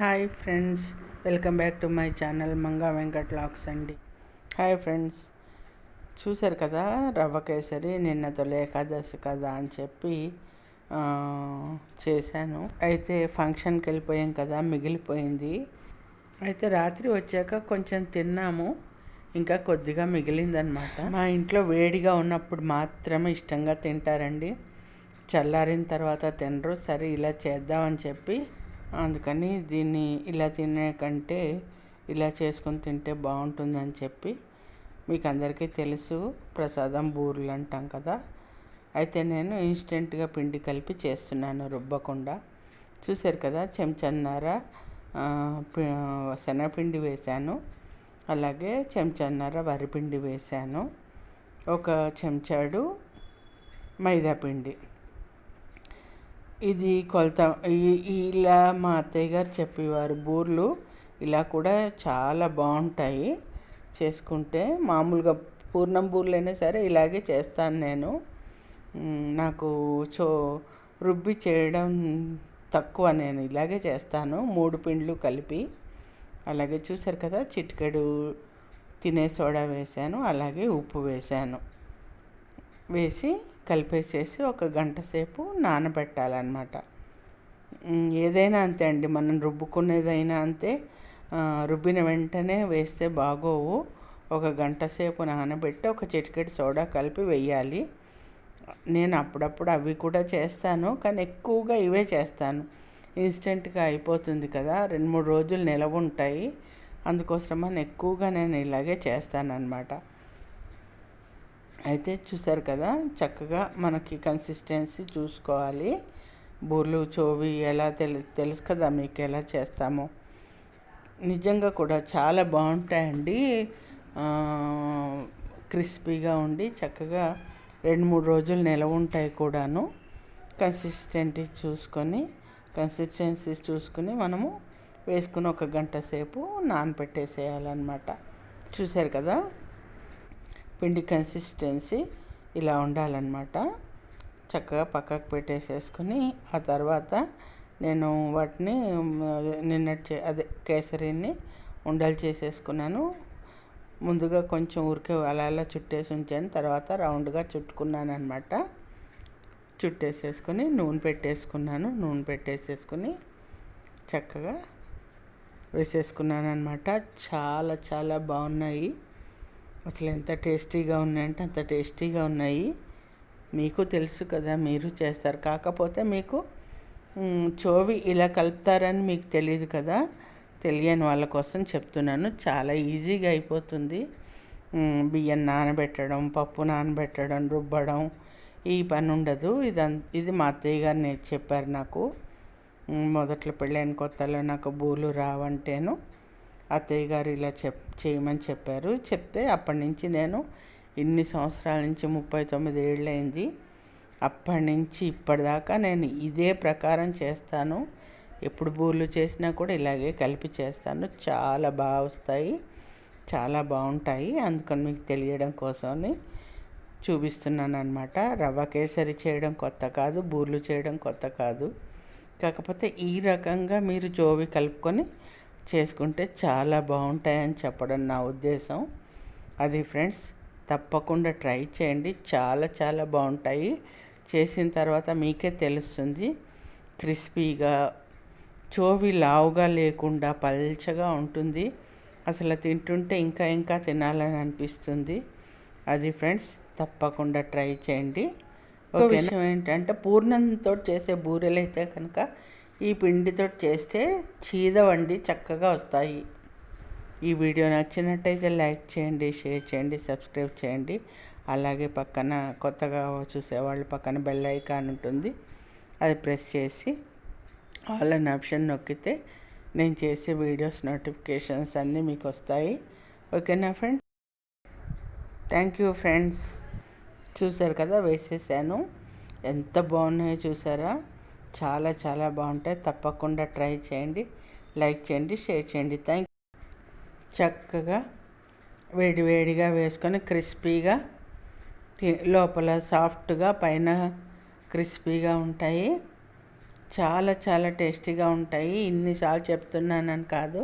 Hi friends welcome back to my channel Manga Venkat lakhs అండి. Hi friends చూశారు కదా రవ్వ కేసరి తొలి ఏకాదశి కదా అని చెప్పి చేశాను. అయితే ఫంక్షన్కి వెళ్ళిపోయాం కదా మిగిలిపోయింది. అయితే రాత్రి వచ్చాక కొంచెం తిన్నాము ఇంకా కొద్దిగా మిగిలిందనమాట. మా ఇంట్లో వేడిగా ఉన్నప్పుడు మాత్రమే ఇష్టంగా తింటారండి. చల్లారిన తర్వాత తినరు సరే ఇలా చేద్దామని చెప్పి అందుకని దీన్ని ఇలా తినే కంటే ఇలా చేసుకొని తింటే బాగుంటుందని చెప్పి మీకు అందరికీ తెలుసు ప్రసాదం బూరెలు అంటాం కదా. అయితే నేను ఇన్స్టెంట్గా పిండి కలిపి చేస్తున్నాను రుబ్బకుండా. చూశారు కదా చెంచన్నర పి- శనగపిండి వేశాను. అలాగే చెంచాన్నర వరిపిండి వేశాను. ఒక చెంచాడు మైదా పిండి ఇది కొలత ఈ- ఇలా మా అత్తయ్య గారు చెప్పేవారు. బూర్లు ఇలా కూడా చాలా బాగుంటాయి చేసుకుంటే. మామూలుగా పూర్ణం బూర్లు సరే ఇలాగే చేస్తాను నేను. నాకు చో రుబ్బి చేయడం తక్కువ నేను ఇలాగే చేస్తాను. మూడు పిండ్లు కలిపి. అలాగే చూసారు కదా చిటికెడు తినే సోడా వేశాను అలాగే ఉప్పు వేశాను. వేసి కలిపేసేసి ఒక గంట సేపు నానబెట్టాలన్నమాట. ఏదైనా అంతే అండి. మనం రుబ్బుకునేదైనా అంతే. రుబ్బిన వెంటనే వేస్తే బాగోవు. ఒక గంట సేపు నానబెట్టి ఒక చిటికెడు సోడా కలిపి వెయ్యాలి. నేను అప్పుడప్పుడు అవి కూడా చేస్తాను కానీ ఎక్కువగా ఇవే చేస్తాను. ఇన్స్టెంట్గా అయిపోతుంది కదా. రెండు మూడు రోజులు నిలవ ఉంటాయి అందుకోసమని ఎక్కువగా నేను ఇలాగే చేస్తానన్నమాట. అయితే చూసారు కదా చక్కగా మనకి కన్సిస్టెన్సీ చూసుకోవాలి. బూర్లు చోవి ఎలా తెలు తెలుసు కదా మీకు ఎలా చేస్తామో. నిజంగా కూడా చాలా బాగుంటాయండి. క్రిస్పీగా ఉండి చక్కగా రెండు మూడు రోజులు నిలవ ఉంటాయి కూడాను. కన్సిస్టెంటీ చూసుకొని కన్సిస్టెన్సీ చూసుకుని మనము వేసుకుని ఒక గంట సేపు నానబెట్టేసేయాలన్నమాట చూశారు కదా? పిండి కన్సిస్టెన్సీ ఇలా ఉండాలన్నమాట. చక్కగా పక్కకు పెట్టేసేసుకుని ఆ తర్వాత నేను వాటిని నిన్నటి చే- అదే కేసరిని ఉండలు చేసేసుకున్నాను. ముందుగా కొంచెం ఊరికే అలా అలా చుట్టేసి ఉంచాను. తర్వాత రౌండ్గా చుట్టుకున్నాను అనమాట చుట్టేసేసుకొని నూనె పెట్టేసుకున్నాను. నూనె పెట్టేసేసుకుని చక్కగా వేసేసుకున్నాను అనమాట చాలా చాలా బాగున్నాయి. అసలు ఎంత టేస్టీగా ఉన్నాయంటే అంత టేస్టీగా ఉన్నాయి. మీకు తెలుసు కదా మీరు చేస్తారు. కాకపోతే మీకు చోవి ఇలా కలుపుతారని మీకు తెలియదు కదా. తెలియని వాళ్ళ కోసం చెప్తున్నాను. చాలా ఈజీగా అయిపోతుంది. బియ్యం నానబెట్టడం పప్పు నానబెట్టడం రుబ్బడం ఈ పని ఉండదు. ఇది ఇది మా అత్తయ్య గారు నేను చెప్పారు నాకు. మొదట్లో పెళ్ళైన కొత్తలో నాకు బూలు రావంటేను అత్తయ్య గారు ఇలా చెప్ చేయమని చెప్పారు. చెప్తే అప్పటి నుంచి నేను ఇన్ని సంవత్సరాల నుంచి ముప్పై తొమ్మిది ఏళ్ళు అయింది అప్పటి నుంచి ఇప్పటిదాకా నేను ఇదే ప్రకారం చేస్తాను. ఎప్పుడు బూర్లు చేసినా కూడా ఇలాగే కలిపి చేస్తాను. చాలా బాగా వస్తాయి చాలా బాగుంటాయి. అందుకని మీకు తెలియడం కోసమని చూపిస్తున్నాను అనమాట రవ్వ కేసరి చేయడం కొత్త కాదు. బూర్లు చేయడం కొత్త కాదు. కాకపోతే ఈ రకంగా మీరు జోవి కలుపుకొని చేసుకుంటే చాలా బాగుంటాయని చెప్పడం నా ఉద్దేశం. అది ఫ్రెండ్స్ తప్పకుండా ట్రై చేయండి. చాలా చాలా బాగుంటాయి. చేసిన తర్వాత మీకే తెలుస్తుంది. క్రిస్పీగా చోవి లావుగా లేకుండా పల్చగా ఉంటుంది. అసలు తింటుంటే ఇంకా ఇంకా తినాలని అనిపిస్తుంది. అది ఫ్రెండ్స్ తప్పకుండా ట్రై చేయండి. ఒక విషయం ఏంటంటే పూర్ణంతో చేసే బూరెలు అయితే కనుక ఈ పిండితో చేస్తే చీద వండి చక్కగా వస్తాయి. ఈ వీడియో నచ్చినట్టయితే లైక్ చేయండి షేర్ చేయండి సబ్స్క్రైబ్ చేయండి. అలాగే పక్కన కొత్తగా చూసేవాళ్ళు పక్కన బెల్ ఐకాన్ ఉంటుంది. అది ప్రెస్ చేసి ఆల్ అన్ ఆప్షన్ నొక్కితే నేను చేసే వీడియోస్ నోటిఫికేషన్స్ అన్నీ మీకు వస్తాయి. ఓకేనా ఫ్రెండ్ థ్యాంక్ యూ ఫ్రెండ్స్. చూసారు కదా వేసేసాను. ఎంత బాగున్నాయో చూసారా? చాలా చాలా బాగుంటాయి. తప్పకుండా ట్రై చేయండి. లైక్ చేయండి షేర్ చేయండి. థ్యాంక్ చక్కగా వేడివేడిగా వేసుకొని క్రిస్పీగా లోపల సాఫ్ట్గా పైన క్రిస్పీగా ఉంటాయి. చాలా చాలా టేస్టీగా ఉంటాయి. ఇన్నిసార్లు చెప్తున్నానని కాదు.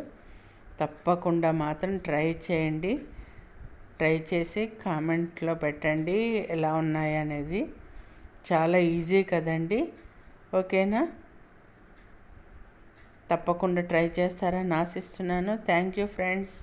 తప్పకుండా మాత్రం ట్రై చేయండి. ట్రై చేసి కామెంట్లో పెట్టండి ఎలా ఉన్నాయి అనేది. చాలా ఈజీ కదండి. ఓకేనా? తప్పకుండా ట్రై చేస్తారని ఆశిస్తున్నాను. Thank you friends.